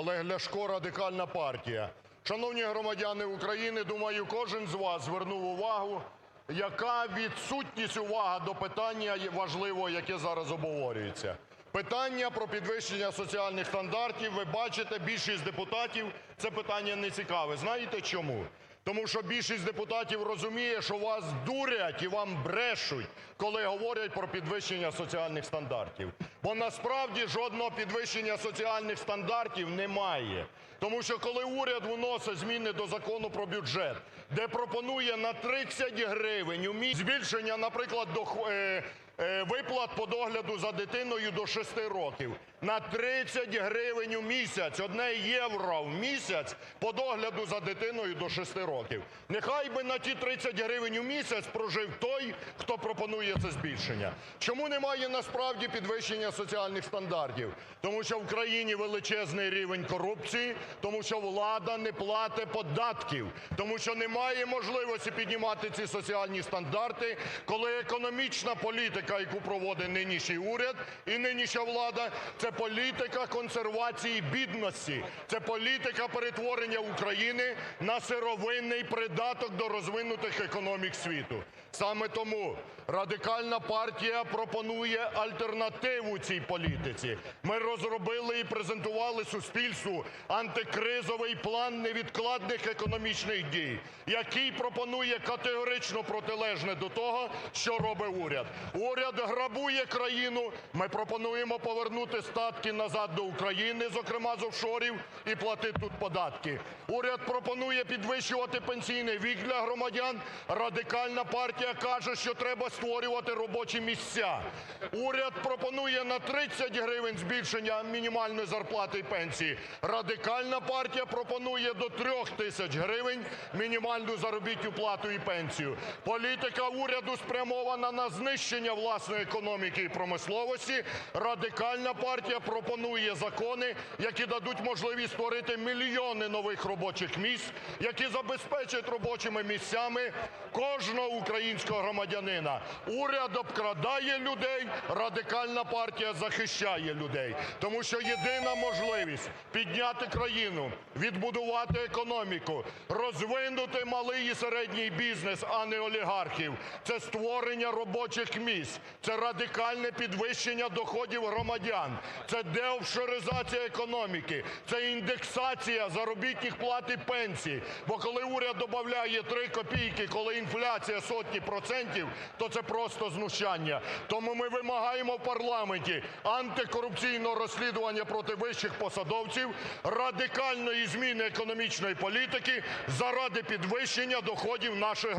Олег Ляшко, Радикальна партія. Шановні громадяни України, думаю, кожен з вас звернув увагу, яка відсутність увага до питання важливого, яке зараз обговорюється. Питання про підвищення соціальних стандартів, ви бачите, більшість депутатів це питання не цікаве. Знаєте чому? Тому що більшість депутатів розуміє, що вас дурять і вам брешуть, коли говорять про підвищення соціальних стандартів. Бо насправді жодного підвищення соціальних стандартів немає. Тому що коли уряд вносить зміни до Закону про бюджет, де пропонує на 30 гривень у місяць збільшення, наприклад, е, е, виплат по догляду за дитиною до 6 років, на 30 гривень у місяць, одне євро в місяць по догляду за дитиною до 6 років. Нехай би на ті 30 гривень у місяць прожив той, хто пропонує це збільшення. Чому немає насправді підвищення соціальних стандартів? Тому що в країні величезний рівень корупції, тому що влада не платить податків, тому що немає можливості піднімати ці соціальні стандарти, коли економічна політика, яку проводить нинішній уряд і нинішня влада, це політика консервації бідності, це політика перетворення України на сировинний придаток до розвинутих економік світу. Саме тому Радикальна партія пропонує альтернативу цій політиці. Ми розробили і презентували суспільству антикризовий план невідкладних економічних дій, який пропонує категорично протилежне до того, що робить уряд. Уряд грабує країну. Ми пропонуємо повернути статки назад до України, зокрема з офшорів, і платити тут податки. Уряд пропонує підвищувати пенсійний вік для громадян. Радикальна партія каже, що треба створювати робочі місця. Уряд пропонує на 30 гривень збільшення мінімальної зарплати і пенсії. Радикальна партія пропонує до 3 тисяч гривень мінімальну заробітну плату і пенсію. Політика уряду спрямована на знищення власної економіки і промисловості. Радикальна партія пропонує закони, які дадуть можливість створити мільйони нових робочих місць, які забезпечать робочими місцями кожного українського громадянина. Уряд обкрадає людей, Радикальна партія захищає людей. Тому що єдина можливість підняти країну, відбудувати економіку, розвинути малий і середній бізнес, а не олігархів, це створення робочих місць, це радикальне підвищення доходів громадян, це деофшоризація економіки, це індексація заробітних плат і пенсій. Бо коли уряд додає 3 копійки, коли інфляція сотні процентів, то це просто знущання. Тому ми вимагаємо в парламенті антикорупційного розслідування проти вищих посадовців, радикальної зміни економічної політики заради підвищення доходів наших